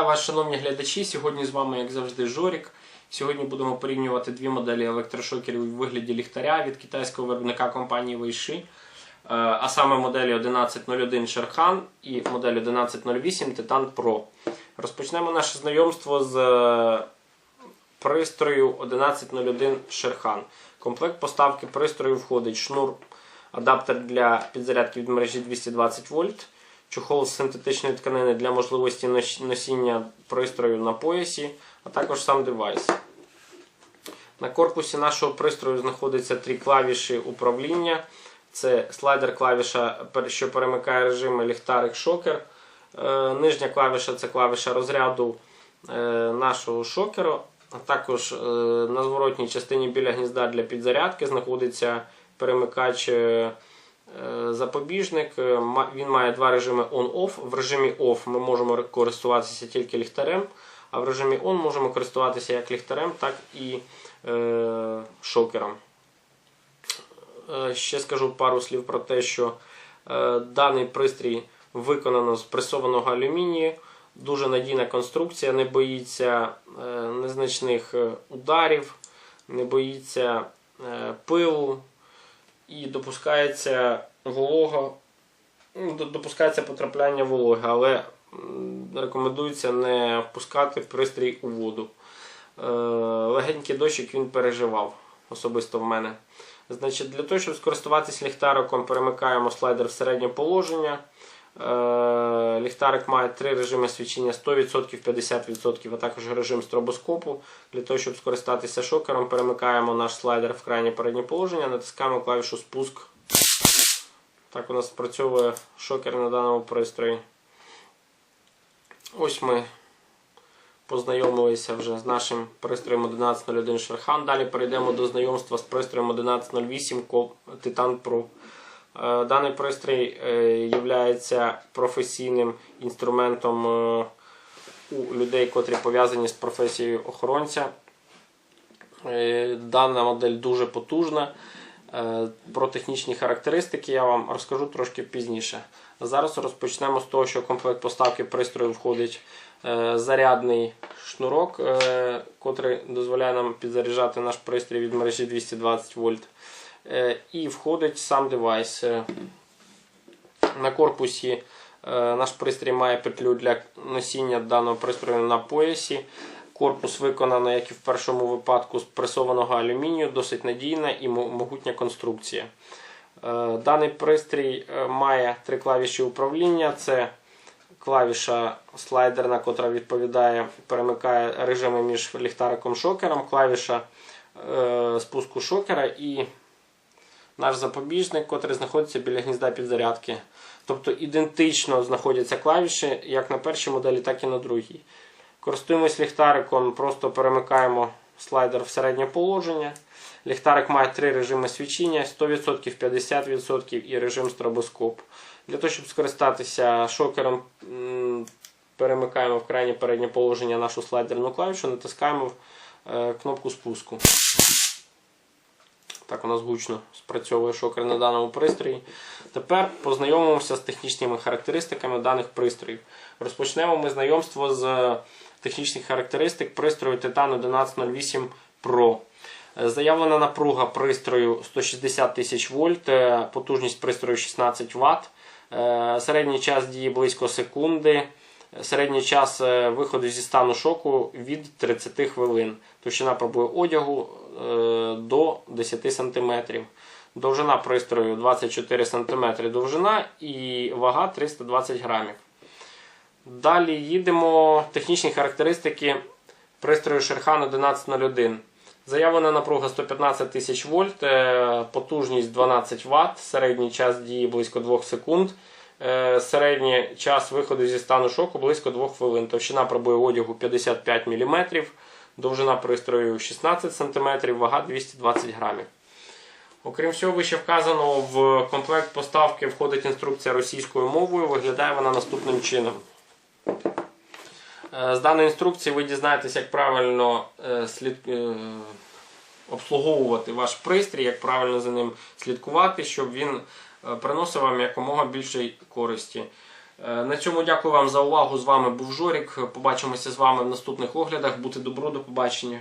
вас, шановні глядачі. Сьогодні з вами, як завжди, Жорік. Сьогодні будемо порівнювати дві моделі електрошокерів у вигляді ліхтаря від китайського виробника компанії. Е, А саме моделі 1101 Шерхан і модель 1108 Titan Pro. Розпочнемо наше знайомство з е, пристрою 1101 Шерхан. Комплект поставки пристрою входить шнур, адаптер для підзарядки від мережі 220 вольт, чохол з синтетичної тканини для можливості носіння пристрою на поясі, а також сам девайс. На корпусі нашого пристрою знаходиться три клавіші управління. Це слайдер клавіша, що перемикає режими ліхтарик шокер. Е, Нижня клавіша це клавіша розряду е, нашого шокеру. А також е, на зворотній частині біля гнізда для підзарядки знаходиться перемикач запобіжник. Е, Він має два режими on-off. В режимі off ми можемо користуватися тільки ліхтарем, а в режимі on можемо користуватися як ліхтарем, так і е, шокером. Е, Ще скажу пару слів про те, що е, даний пристрій виконано з пресованого алюмінію. Дуже надійна конструкція, не боїться е, незначних е, ударів, не боїться е, пилу і допускається волога, ну, допускається потрапляння вологи, але рекомендується не впускати пристрій у воду. Е, Легенький дощик він переживав особисто в мене. Значить, для того, щоб скористуватися ліхтариком, перемикаємо слайдер в середнє положення. Е, Ліхтарик має три режими свічення 100%, 50%, а також режим стробоскопу. Для того, щоб скористатися шокером, перемикаємо наш слайдер в крайнє переднє положення, натискаємо клавішу спуск. Так у нас спрацьовує шокер на даному пристрої. Ось ми познайомилися вже з нашим пристроєм 1101 Шерхан. Далі перейдемо до знайомства з пристроєм 1108 Ко- Titan Pro. Е, Даний пристрій є професійним інструментом е, у людей, котрі пов'язані з професією охоронця. Е, Дана модель дуже потужна. Е, Про технічні характеристики я вам розкажу трошки пізніше. Зараз розпочнемо з того, що комплект поставки пристрою входить е, зарядний шнурок, е, котрий дозволяє нам підзаряджати наш пристрій від мережі 220 вольт. Е, І входить сам девайс. Е, На корпусі е, наш пристрій має петлю для носіння даного пристрою на поясі. Корпус виконано, як і в першому випадку, з пресованого алюмінію, досить надійна і могутня конструкція. Даний пристрій має три клавіші управління. Це клавіша слайдерна, котра відповідає, перемикає режими між ліхтариком шокером, клавіша спуску шокера і наш запобіжник, котрий знаходиться біля гнізда підзарядки. Тобто ідентично знаходяться клавіші як на першій моделі, так і на другій. Користуємось ліхтариком, просто перемикаємо слайдер в середнє положення. Ліхтарик має три режими свічення: 100%, 50% і режим стробоскоп. Для того, щоб скористатися шокером, перемикаємо в крайнє переднє положення нашу слайдерну клавішу, натискаємо е, кнопку спуску. Так у нас гучно спрацьовує шокер на даному пристрої. Тепер познайомимося з технічними характеристиками даних пристроїв. Розпочнемо ми знайомство з е, технічних характеристик пристрою Titan 1108 Pro. Е, Заявлена напруга пристрою 160 тисяч вольт, е, потужність пристрою 16 Вт, середній час дії близько секунди, середній час е, виходу зі стану шоку від 30 хвилин. Товщина пробою одягу е, до 10 см. Довжина пристрою 24 см довжина і вага 320 грамів. Далі їдемо технічні характеристики пристрою Шерхан 1101. Заявлена напруга 115 тисяч вольт, е, потужність 12 Вт, середній час дії близько 2 секунд, середній час виходу зі стану шоку близько 2 хвилин. Товщина пробою одягу 55 мм, довжина пристрою 16 см, вага 220 грамів. Окрім всього, вище вказаного, в комплект поставки входить інструкція російською мовою. Виглядає вона наступним чином. Е, З даної інструкції ви дізнаєтесь, як правильно е, слід, е, обслуговувати ваш пристрій, як правильно за ним слідкувати, щоб він е, приносив вам якомога більше користі. Е, На цьому дякую вам за увагу. З вами був Жорік. Побачимося з вами в наступних оглядах. Бути добру, до побачення.